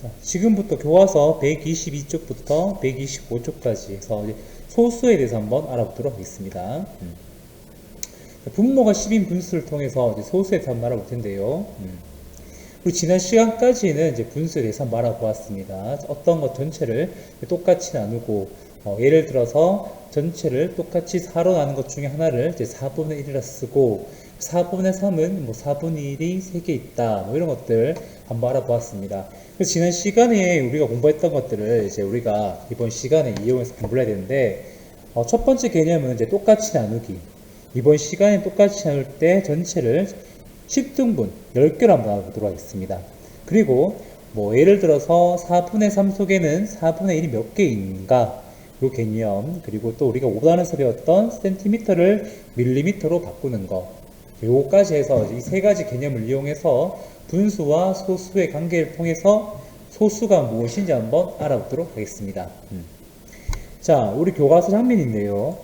자, 지금부터 교과서 122쪽부터 125쪽까지 해서 소수에 대해서 한번 알아보도록 하겠습니다. 음. 자, 분모가 10인 분수를 통해서 소수에 대해서 한번 알아볼 텐데요. 음. 그리고 지난 시간까지는 이제 분수에 대해서 한번 알아보았습니다. 어떤 것 전체를 똑같이 나누고 어, 예를 들어서 전체를 똑같이 4로 나눈 것 중에 하나를 이제 4분의 1이라 쓰고 4분의 3은 뭐 4분의 1이 3개 있다 뭐 이런 것들 한번 알아보았습니다. 그래서 지난 시간에 우리가 공부했던 것들을 이제 우리가 이번 시간에 이용해서 공부를 해야 되는데 어, 첫 번째 개념은 이제 똑같이 나누기 이번 시간에 똑같이 나눌 때 전체를 10등분 10개로 한번 나눠보도록 하겠습니다. 그리고 뭐 예를 들어서 4분의 3 속에는 4분의 1이 몇개 있는가 요 개념 그리고 또 우리가 5단에서 배웠던 센티미터를 밀리미터로 바꾸는 거 요까지 해서 이 세 가지 개념을 이용해서 분수와 소수의 관계를 통해서 소수가 무엇인지 한번 알아보도록 하겠습니다. 음. 자, 우리 교과서 장면인데요.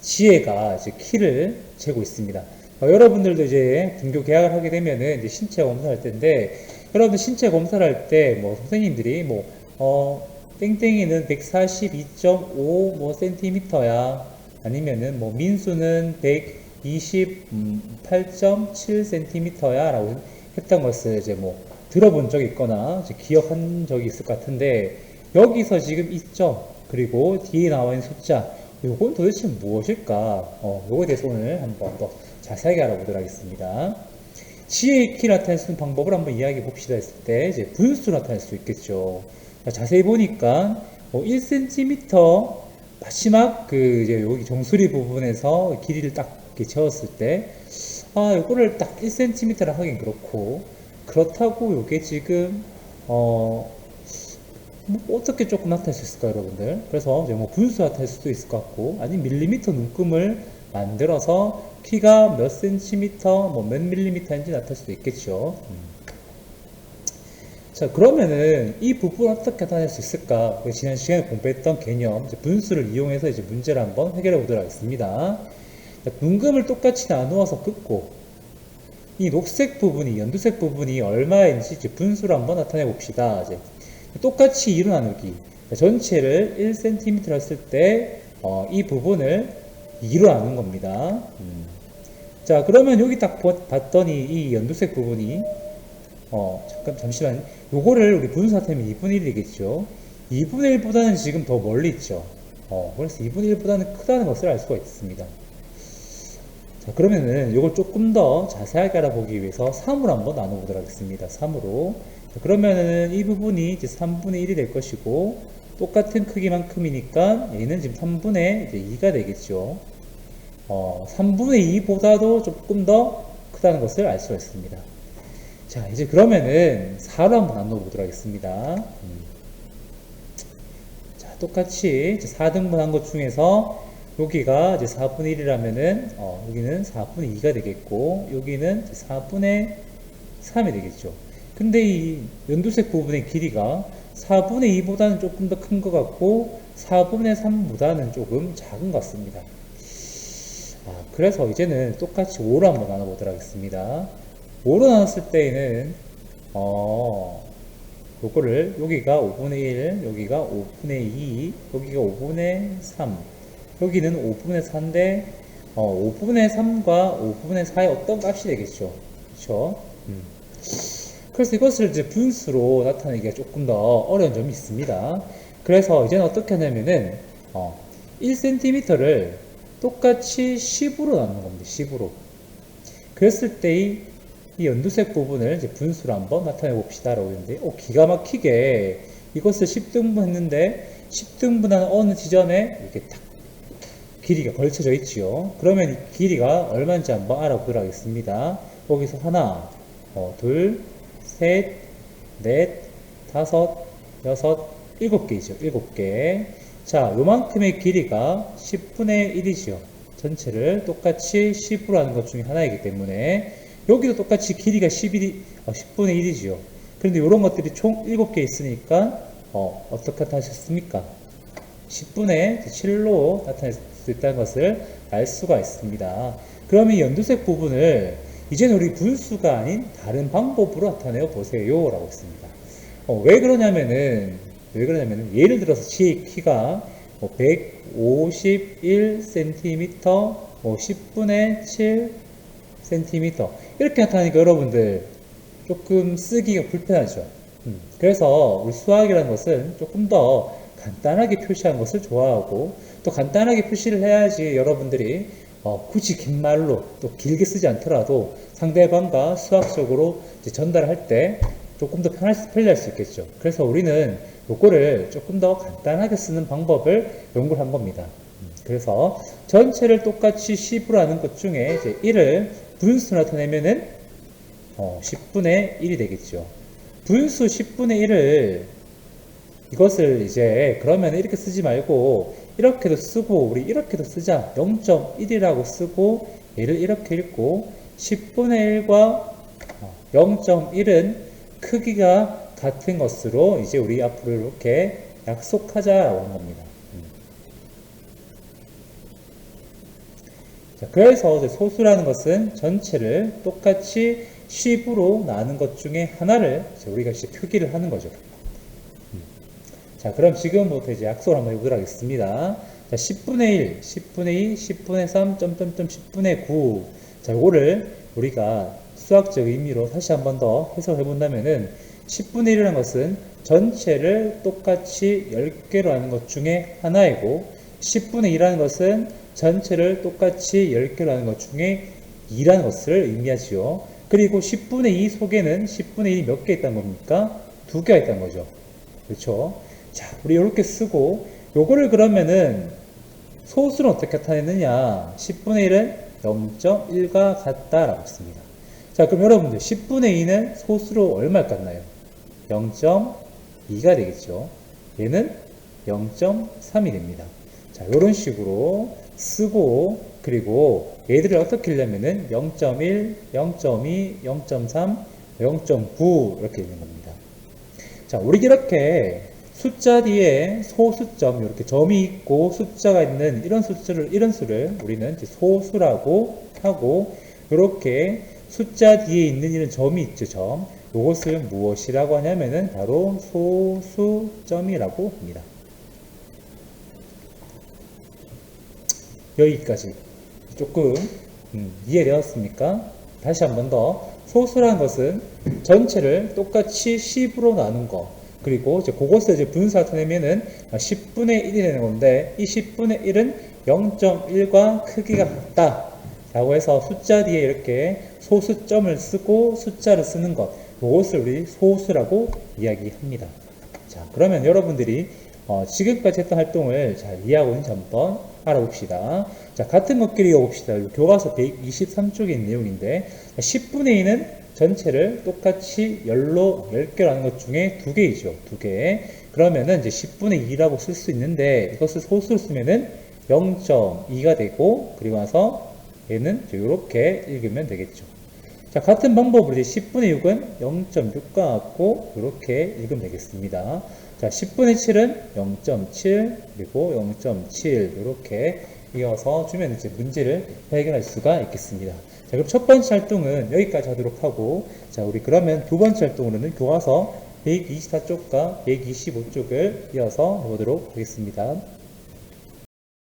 지혜가 이제 키를 재고 있습니다. 어, 여러분들도 이제 등교 계약을 하게 되면은 이제 신체 검사할 텐데, 여러분들 신체 검사를 할 때 뭐 선생님들이 뭐, 어, 땡땡이는 142.5 뭐 센티미터야. 아니면은 뭐 민수는 100 28.7cm야 라고 했던 것을 이제 뭐 들어본 적이 있거나 기억한 적이 있을 것 같은데 여기서 지금 이점 그리고 뒤에 나와 있는 숫자 요건 도대체 무엇일까? 어, 요거에 대해서 오늘 한번 더 자세하게 알아보도록 하겠습니다. 지에 익히 나타낼 수 있는 방법을 한번 이야기해 봅시다 했을 때 이제 분수 나타낼 수 있겠죠. 자, 세히 보니까 뭐 1cm 마지막 그 이제 여기 정수리 부분에서 길이를 딱 이렇게 채웠을 때 아, 요거를 딱 1cm라 하긴 그렇고 그렇다고 요게 지금 어 뭐 어떻게 조금 나타낼 수 있을까요, 여러분들? 그래서 이제 뭐 분수 나타낼 수도 있을 것 같고, 아니 밀리미터 눈금을 만들어서 키가 몇 센티미터, 뭐 몇 밀리미터인지 나타낼 수도 있겠죠. 음. 자, 그러면은 이 부분을 어떻게 나타낼 수 있을까? 그 지난 시간에 공부했던 개념, 분수를 이용해서 이제 문제를 한번 해결해 보도록 하겠습니다. 자, 눈금을 똑같이 나누어서 긋고, 이 녹색 부분이, 연두색 부분이 얼마인지 이제 분수를 한번 나타내 봅시다. 이제 똑같이 2로 나누기. 전체를 1cm 했을 때, 어, 이 부분을 2로 나눈 겁니다. 음. 자, 그러면 여기 딱 보- 봤더니 이 연두색 부분이, 어, 잠깐, 잠시만. 요거를 우리 분수 나타내면 2분의 1이 되겠죠. 2분의 1보다는 지금 더 멀리 있죠. 어, 그래서 2분의 1보다는 크다는 것을 알 수가 있습니다. 자, 그러면은 이걸 조금 더 자세하게 알아보기 위해서 3으로 한번 나눠보도록 하겠습니다. 3으로. 자, 그러면은 이 부분이 이제 3분의 1이 될 것이고, 똑같은 크기만큼이니까 얘는 지금 3분의 이제 2가 되겠죠. 어, 3분의 2보다도 조금 더 크다는 것을 알 수가 있습니다. 자, 이제 그러면은 4로 한번 나눠보도록 하겠습니다. 음. 자, 똑같이 이제 4등분 한 것 중에서 여기가 이제 4분의 1이라면은, 어, 여기는 4분의 2가 되겠고, 여기는 이제 4분의 3이 되겠죠. 근데 이 연두색 부분의 길이가 4분의 2보다는 조금 더 큰 것 같고, 4분의 3보다는 조금 작은 것 같습니다. 아, 그래서 이제는 똑같이 5로 한번 나눠보도록 하겠습니다. 5로 나눴을 때에는, 어, 요거를, 여기가 5분의 1, 여기가 5분의 2, 여기가 5분의 3, 여기는 5분의 4인데, 어, 5분의 3과 5분의 4의 어떤 값이 되겠죠. 그쵸? 음. 그래서 이것을 이제 분수로 나타내기가 조금 더 어려운 점이 있습니다. 그래서 이제는 어떻게 하냐면은, 어, 1cm를 똑같이 10으로 나누는 겁니다. 10으로. 그랬을 때 이, 이 연두색 부분을 이제 분수로 한번 나타내 봅시다 라고 했는데, 오, 기가 막히게 이것을 10등분 했는데, 10등분한 어느 지점에 이렇게 딱 길이가 걸쳐져 있지요. 그러면 이 길이가 얼마인지 한번 알아보도록 하겠습니다. 거기서 하나, 어, 둘, 셋, 넷, 다섯, 여섯, 일곱 개이죠. 일곱 개. 자, 요만큼의 길이가 10분의 1이죠. 전체를 똑같이 10으로 하는 것 중에 하나이기 때문에 여기도 똑같이 길이가 11이, 어, 10분의 1이죠. 그런데 이런 것들이 총 7개 있으니까 어, 어떻게 나타나셨습니까? 10분의 7로 나타낼 수 있다는 것을 알 수가 있습니다. 그러면 이 연두색 부분을 이제는 우리 분수가 아닌 다른 방법으로 나타내어 보세요. 라고 했습니다. 어, 왜 그러냐면은, 왜 그러냐면은, 예를 들어서 지의 키가 뭐 151cm, 뭐 10분의 7cm. 이렇게 나타나니까 여러분들 조금 쓰기가 불편하죠. 음, 그래서 우리 수학이라는 것은 조금 더 간단하게 표시한 것을 좋아하고 또 간단하게 표시를 해야지 여러분들이 어, 굳이 긴 말로 또 길게 쓰지 않더라도 상대방과 수학적으로 전달할 때 조금 더 편할 수, 편리할 수 있겠죠. 그래서 우리는 요거를 조금 더 간단하게 쓰는 방법을 연구를 한 겁니다. 음, 그래서 전체를 똑같이 10으로 하는 것 중에 이제 1을 분수로 나타내면은 어, 10분의 1이 되겠죠. 분수 10분의 1을 이것을 이제 그러면 이렇게 쓰지 말고 이렇게도 쓰고 우리 이렇게도 쓰자 0.1이라고 쓰고 얘를 이렇게 읽고 10분의 1과 0.1은 크기가 같은 것으로 이제 우리 앞으로 이렇게 약속하자라고 하는 겁니다. 음. 자, 그래서 소수라는 것은 전체를 똑같이 10으로 나눈 것 중에 하나를 우리가 이제 표기를 하는 거죠. 음. 자, 그럼 지금부터 이제 약속을 한번 해보도록 하겠습니다. 자, 10분의 1, 10분의 2, 10분의 3, 점점점 10분의 9. 자, 요거를 우리가 수학적 의미로 다시 한 번 더 해석해 본다면은 10분의 1이라는 것은 전체를 똑같이 10개로 하는 것 중에 하나이고 10분의 2라는 것은 전체를 똑같이 10개로 하는 것 중에 2라는 것을 의미하지요. 그리고 10분의 2 속에는 10분의 1이 몇 개 있다는 겁니까? 두 개가 있다는 거죠. 그렇죠? 자, 우리 이렇게 쓰고 요거를 그러면은 소수는 어떻게 나타내느냐? 10분의 1은 0.1과 같다라고 씁니다. 자, 그럼 여러분들 10분의 2는 소수로 얼마 같나요? 0.2가 되겠죠. 얘는 0.3이 됩니다. 자, 이런 식으로 쓰고 그리고 얘들을 어떻게 하려면은 0.1, 0.2, 0.3, 0.9 이렇게 있는 겁니다. 자, 우리 이렇게 숫자 뒤에 소수점 이렇게 점이 있고 숫자가 있는 이런 숫자를 이런 수를 우리는 소수라고 하고 이렇게 숫자 뒤에 있는 이런 점이 있죠, 점. 이것을 무엇이라고 하냐면은 바로 소수점이라고 합니다. 여기까지 조금 음, 이해되었습니까? 다시 한 번 더 소수라는 것은 전체를 똑같이 10으로 나눈 거 그리고 이제 그것을 이제 분사하면은 10분의 1이 되는 건데 이 10분의 1은 0.1과 크기가 같다 라고 해서 숫자 뒤에 이렇게 소수점을 쓰고 숫자를 쓰는 것 그것을 우리 소수라고 이야기합니다. 자 그러면 여러분들이 어, 지금까지 했던 활동을 잘 이해하고 있는지 한번 알아봅시다. 자, 같은 것끼리 읽어봅시다. 교과서 123쪽에 있는 내용인데, 10분의 2는 전체를 똑같이 열로 10개로 하는 것 중에 두 개이죠. 두 개. 그러면은 이제 10분의 2라고 쓸 수 있는데, 이것을 소수로 쓰면은 0.2가 되고, 그리고 나서 얘는 이렇게 읽으면 되겠죠. 자, 같은 방법으로 이제 10분의 6은 0.6과 같고, 이렇게 읽으면 되겠습니다. 자, 10분의 7은 0.7, 그리고 0.7, 이렇게 이어서 주면 이제 문제를 해결할 수가 있겠습니다. 자, 그럼 첫 번째 활동은 여기까지 하도록 하고, 자, 우리 그러면 두 번째 활동으로는 교과서 124쪽과 125쪽을 이어서 해보도록 하겠습니다.